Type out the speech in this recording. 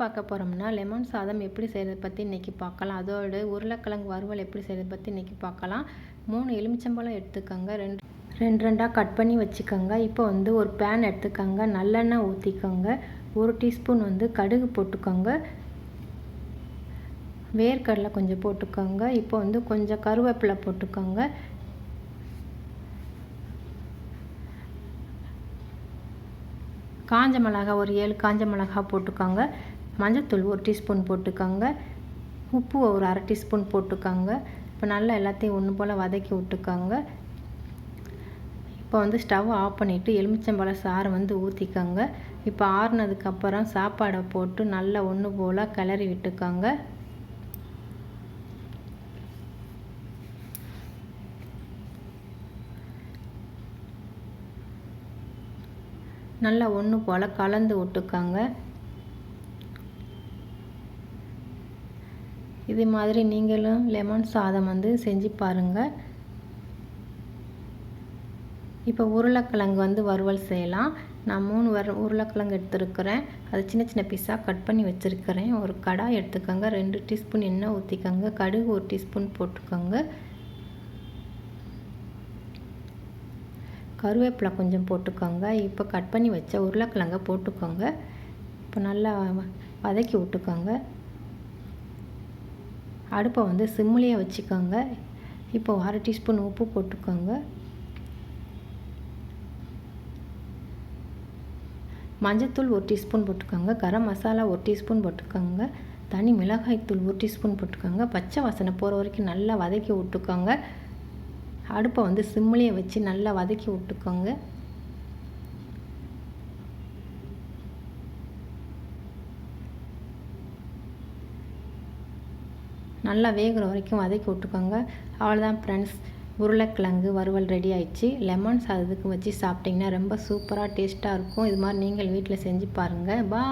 பார்க்க போகிறோம்னா லெமன் சாதம் எப்படி செய்கிறத பற்றி இன்றைக்கி பார்க்கலாம். அதோடு உருளைக்கிழங்கு வறுவல் எப்படி செய்கிறத பற்றி இன்றைக்கி பார்க்கலாம். மூணு எலுமிச்சம்பழம் எடுத்துக்கோங்க. ரெண்டு ரெண்டு ரெண்டாக கட் பண்ணி வச்சுக்கோங்க. இப்போ வந்து ஒரு பேன் எடுத்துக்கோங்க. நல்லெண்ணெய் ஊற்றிக்கோங்க ஒரு டீஸ்பூன் வந்து கடுகு போட்டுக்கோங்க. வேர்க்கடலை கொஞ்சம் போட்டுக்கோங்க. இப்போ வந்து கொஞ்சம் கருவேப்பிலை போட்டுக்கோங்க. காஞ்ச மிளகா ஒரு ஏழு காஞ்ச மிளகா போட்டுக்கோங்க. மஞ்சத்தூள் ஒரு டீஸ்பூன் போட்டுக்கோங்க. உப்பு ஒரு அரை டீஸ்பூன் போட்டுக்கோங்க. இப்போ நல்லா எல்லாத்தையும் ஒன்று போல் வதக்கி விட்டுக்கோங்க. இப்போ வந்து ஸ்டவ் ஆஃப் பண்ணிவிட்டு எலுமிச்சம்பழ சாறு வந்து ஊற்றிக்கோங்க இப்போ ஆறுனதுக்கப்புறம் சாப்பாடை போட்டு நல்லா ஒன்று போல் கிளறி விட்டுக்கோங்க. நல்லா ஒன்று போல் கலந்து விட்டுக்கோங்க. இது மாதிரி நீங்களும் லெமன் சாதம் வந்து செஞ்சு பாருங்கள் இப்போ உருளைக்கிழங்கு வந்து வறுவல் செய்யலாம். நான் மூணு வர உருளைக்கிழங்கு எடுத்துருக்கிறேன். அது சின்ன சின்ன பீஸாக கட் பண்ணி வச்சுருக்கிறேன். ஒரு கடாய் எடுத்துக்கோங்க. ரெண்டு டீஸ்பூன் எண்ணெய் ஊற்றிக்கோங்க கடுகு ஒரு டீஸ்பூன் போட்டுக்கோங்க. கருவேப்பிலை கொஞ்சம் போட்டுக்கோங்க. இப்போ கட் பண்ணி வச்ச உருளைக்கிழங்க போட்டுக்கோங்க. இப்போ நல்லா வதக்கி விட்டுக்கோங்க. அடுப்பை வந்து சிம்மிலேயே வச்சுக்கோங்க. இப்போ அரை டீஸ்பூன் உப்பு போட்டுக்கோங்க. மஞ்சத்தூள் ஒரு டீஸ்பூன் போட்டுக்கோங்க. கரம் மசாலா ஒரு டீஸ்பூன் போட்டுக்கோங்க. தனி மிளகாய்த்தூள் ஒரு டீஸ்பூன் போட்டுக்கோங்க. பச்சை வாசனை போகிற வரைக்கும் நல்லா வதக்கி விட்டுக்கோங்க. அடுப்பை வந்து சிம்மிலேயே வச்சு நல்லா வதக்கி விட்டுக்கோங்க. நல்லா வேகிற வரைக்கும் வதக்கி விட்டுக்கோங்க. அவ்வளோதான் ஃப்ரெண்ட்ஸ் உருளைக்கிழங்கு வறுவல் ரெடி ஆயிடுச்சு. லெமன் சாதத்துக்கு வச்சு சாப்பிட்டிங்கன்னா ரொம்ப சூப்பராக டேஸ்ட்டாக இருக்கும். இது மாதிரி நீங்கள் வீட்டில் செஞ்சு பாருங்கள் பா